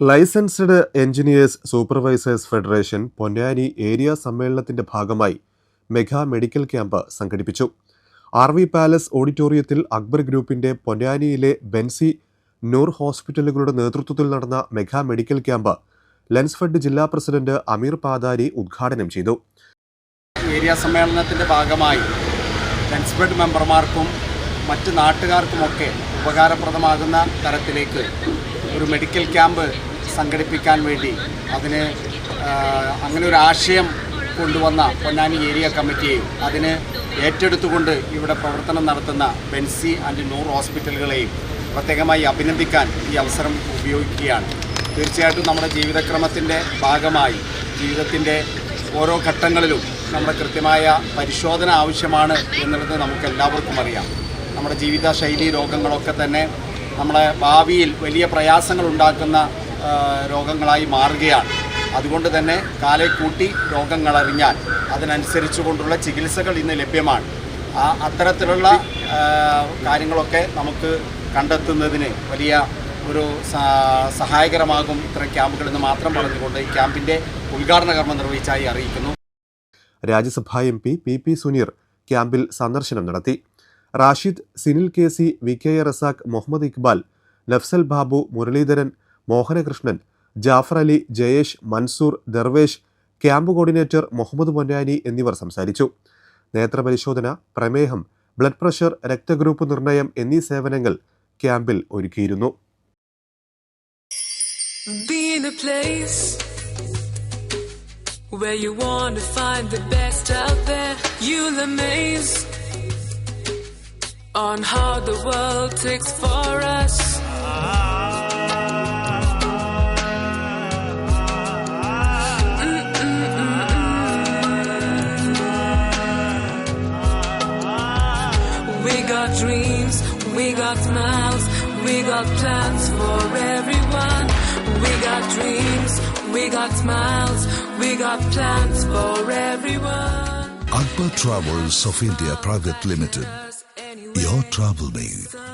Licensed engineers supervisors federation Ponnani area സമ്മേളനത്തിന്റെ ഭാഗമായി mega medical camp സംഘടിപ്പിച്ചു. ആർ വി പാലസ് ഓഡിറ്റോറിയത്തിൽ അക്ബർ ഗ്രൂപ്പിന്റെ പൊന്നാനിയിലെ ബെൻസി നൂർ ഹോസ്പിറ്റലുകളുടെ നേതൃത്വത്തിൽ നടന്ന മെഗാ മെഡിക്കൽ ക്യാമ്പ് ലെൻസ്ഫെഡ് ജില്ലാ പ്രസിഡന്റ് അമീർ പാദാരി ഉദ്ഘാടനം ചെയ്തു. ഏരിയ സമ്മേളനത്തിന്റെ ഭാഗമായി ലെൻസ്ഫെഡ് മെമ്പർമാർക്കും മറ്റ് നാട്ടുകാർക്കുമൊക്കെ ഉപകാരപ്രദമാകുന്ന തരത്തിലേക്ക് ഒരു മെഡിക്കൽ ക്യാമ്പ് സംഘടിപ്പിക്കാൻ വേണ്ടി അതിന് അങ്ങനെ ഒരു ആശയം കൊണ്ടുവന്ന പൊന്നാനി ഏരിയ കമ്മിറ്റിയെയും അതിന് ഏറ്റെടുത്തുകൊണ്ട് ഇവിടെ പ്രവർത്തനം നടത്തുന്ന ബെൻസി ആൻഡ് നൂർ ഹോസ്പിറ്റലുകളെയും പ്രത്യേകമായി അഭിനന്ദിക്കാൻ ഈ അവസരം ഉപയോഗിക്കുകയാണ്. തീർച്ചയായിട്ടും നമ്മുടെ ജീവിതക്രമത്തിന്റെ ഭാഗമായി ജീവിതത്തിന്റെ ഓരോ ഘട്ടങ്ങളിലും നമ്മുടെ കൃത്യമായ പരിശോധന ആവശ്യമാണ് എന്നുള്ളത് നമുക്ക് എല്ലാവർക്കും അറിയാം. നമ്മുടെ ജീവിതശൈലി രോഗങ്ങളൊക്കെ തന്നെ നമ്മുടെ ഭാവിയിൽ വലിയ പ്രയാസങ്ങൾ ഉണ്ടാക്കുന്ന രോഗങ്ങളായി മാറുകയാണ്. അതുകൊണ്ട് തന്നെ കാലെ കൂട്ടി രോഗങ്ങൾ അറിഞ്ഞാൽ അതിനനുസരിച്ച് കൊണ്ടുള്ള ചികിത്സകൾ ഇന്ന് ലഭ്യമാണ്. ആ അത്തരത്തിലുള്ള കാര്യങ്ങളൊക്കെ നമുക്ക് കണ്ടെത്തുന്നതിന് വലിയ ഒരു സഹായകരമാകും ഇത്തരം ക്യാമ്പുകൾ എന്ന് മാത്രം പറഞ്ഞുകൊണ്ട് ഈ ക്യാമ്പിന്റെ ഉദ്ഘാടന കർമ്മം നിർവഹിച്ചായി അറിയിക്കുന്നു. Rajya Sabha M P P Suneer ക്യാമ്പിൽ സന്ദർശനം നടത്തി. Rashid Sinil K C V K A Razak Muhammad Iqbal Nafsal Babu Muraleedharan Mohanakrishnan Jafar Ali Jayesh Mansoor Darvesh camp coordinator Muhammad Ponnani എന്നിവർ സംസാരിച്ചു. നേത്രപരിശോധന പ്രമേഹം ബ്ലഡ് പ്രഷർ രക്തഗ്രൂപ്പ് നിർണയം എന്നീ സേവനങ്ങൾ ക്യാമ്പിൽ ഒരുക്കിയിരുന്നു. Where you want to find the best out there. You'll amaze. On how the world takes for us. We got dreams, we got smiles, we got plans for everyone. We got dreams, we got smiles, we got plans for everyone. Akbar Travels of India Private Limited. Your travel made